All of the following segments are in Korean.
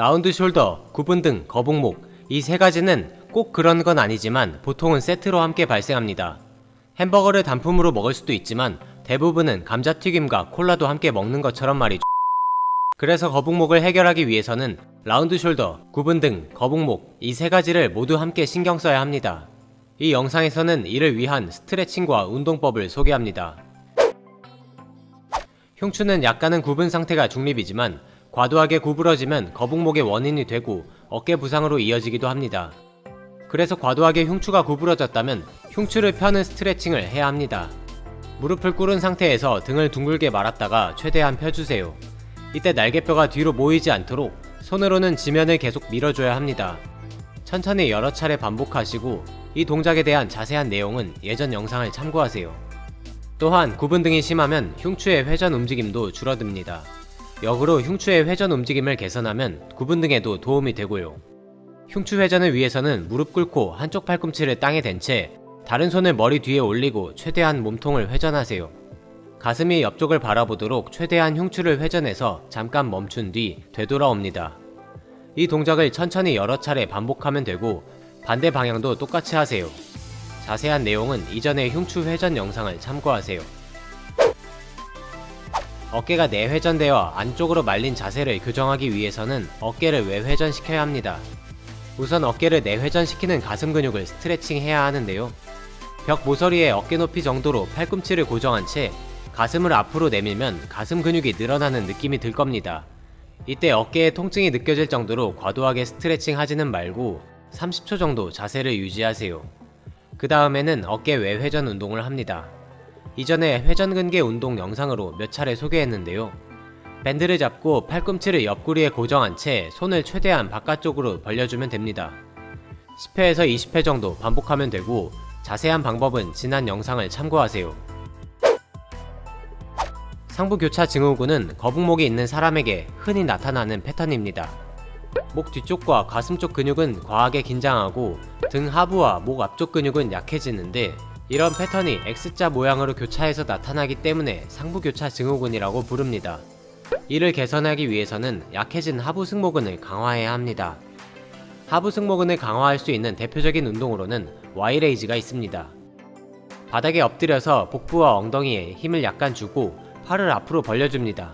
라운드 숄더, 구분 등 거북목 이 세 가지는 꼭 그런 건 아니지만 보통은 세트로 함께 발생합니다. 햄버거를 단품으로 먹을 수도 있지만 대부분은 감자튀김과 콜라도 함께 먹는 것처럼 말이죠. 그래서 거북목을 해결하기 위해서는 라운드 숄더, 구분 등 거북목 이 세 가지를 모두 함께 신경 써야 합니다. 이 영상에서는 이를 위한 스트레칭과 운동법을 소개합니다. 흉추는 약간은 굽은 상태가 중립이지만 과도하게 구부러지면 거북목의 원인이 되고 어깨 부상으로 이어지기도 합니다. 그래서 과도하게 흉추가 구부러졌다면 흉추를 펴는 스트레칭을 해야 합니다. 무릎을 꿇은 상태에서 등을 둥글게 말았다가 최대한 펴주세요. 이때 날개뼈가 뒤로 모이지 않도록 손으로는 지면을 계속 밀어줘야 합니다. 천천히 여러 차례 반복하시고 이 동작에 대한 자세한 내용은 예전 영상을 참고하세요. 또한 구분 등이 심하면 흉추의 회전 움직임도 줄어듭니다. 역으로 흉추의 회전 움직임을 개선하면 구분 등에도 도움이 되고요. 흉추 회전을 위해서는 무릎 꿇고 한쪽 팔꿈치를 땅에 댄 채 다른 손을 머리 뒤에 올리고 최대한 몸통을 회전하세요. 가슴이 옆쪽을 바라보도록 최대한 흉추를 회전해서 잠깐 멈춘 뒤 되돌아옵니다. 이 동작을 천천히 여러 차례 반복하면 되고 반대 방향도 똑같이 하세요. 자세한 내용은 이전의 흉추 회전 영상을 참고하세요. 어깨가 내회전되어 안쪽으로 말린 자세를 교정하기 위해서는 어깨를 외회전시켜야 합니다. 우선 어깨를 내회전시키는 가슴 근육을 스트레칭 해야 하는데요. 벽 모서리에 어깨 높이 정도로 팔꿈치를 고정한 채 가슴을 앞으로 내밀면 가슴 근육이 늘어나는 느낌이 들 겁니다. 이때 어깨에 통증이 느껴질 정도로 과도하게 스트레칭 하지는 말고 30초 정도 자세를 유지하세요. 그 다음에는 어깨 외회전 운동을 합니다. 이전에 회전근개 운동 영상으로 몇 차례 소개했는데요. 밴드를 잡고 팔꿈치를 옆구리에 고정한 채 손을 최대한 바깥쪽으로 벌려주면 됩니다. 10회에서 20회 정도 반복하면 되고 자세한 방법은 지난 영상을 참고하세요. 상부교차 증후군은 거북목이 있는 사람에게 흔히 나타나는 패턴입니다. 목 뒤쪽과 가슴 쪽 근육은 과하게 긴장하고 등 하부와 목 앞쪽 근육은 약해지는데 이런 패턴이 X자 모양으로 교차해서 나타나기 때문에 상부교차 증후군이라고 부릅니다. 이를 개선하기 위해서는 약해진 하부 승모근을 강화해야 합니다. 하부 승모근을 강화할 수 있는 대표적인 운동으로는 Y레이즈가 있습니다. 바닥에 엎드려서 복부와 엉덩이에 힘을 약간 주고 팔을 앞으로 벌려줍니다.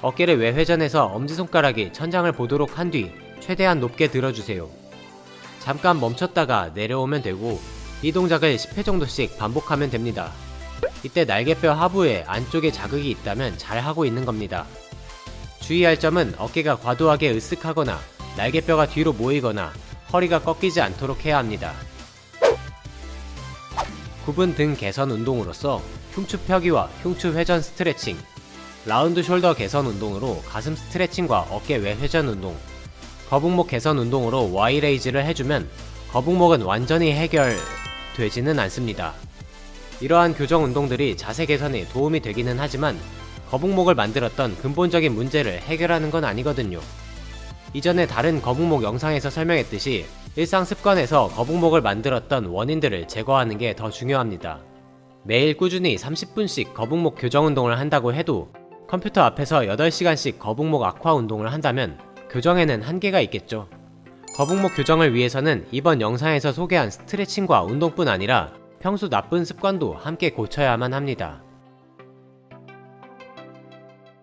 어깨를 외회전해서 엄지손가락이 천장을 보도록 한 뒤 최대한 높게 들어주세요. 잠깐 멈췄다가 내려오면 되고 이 동작을 10회 정도씩 반복하면 됩니다. 이때 날개뼈 하부에 안쪽에 자극이 있다면 잘 하고 있는 겁니다. 주의할 점은 어깨가 과도하게 으쓱하거나 날개뼈가 뒤로 모이거나 허리가 꺾이지 않도록 해야 합니다. 구분 등 개선 운동으로서 흉추 펴기와 흉추 회전 스트레칭, 라운드 숄더 개선 운동으로 가슴 스트레칭과 어깨 외 회전 운동, 거북목 개선 운동으로 Y 레이즈를 해주면 거북목은 완전히 해결 되지는 않습니다. 이러한 교정 운동들이 자세 개선에 도움이 되기는 하지만 거북목을 만들었던 근본적인 문제를 해결하는 건 아니거든요. 이전에 다른 거북목 영상에서 설명했듯이 일상 습관에서 거북목을 만들었던 원인들을 제거하는 게 더 중요합니다. 매일 꾸준히 30분씩 거북목 교정 운동을 한다고 해도 컴퓨터 앞에서 8시간씩 거북목 악화 운동을 한다면 교정에는 한계가 있겠죠. 거북목 교정을 위해서는 이번 영상에서 소개한 스트레칭과 운동뿐 아니라 평소 나쁜 습관도 함께 고쳐야만 합니다.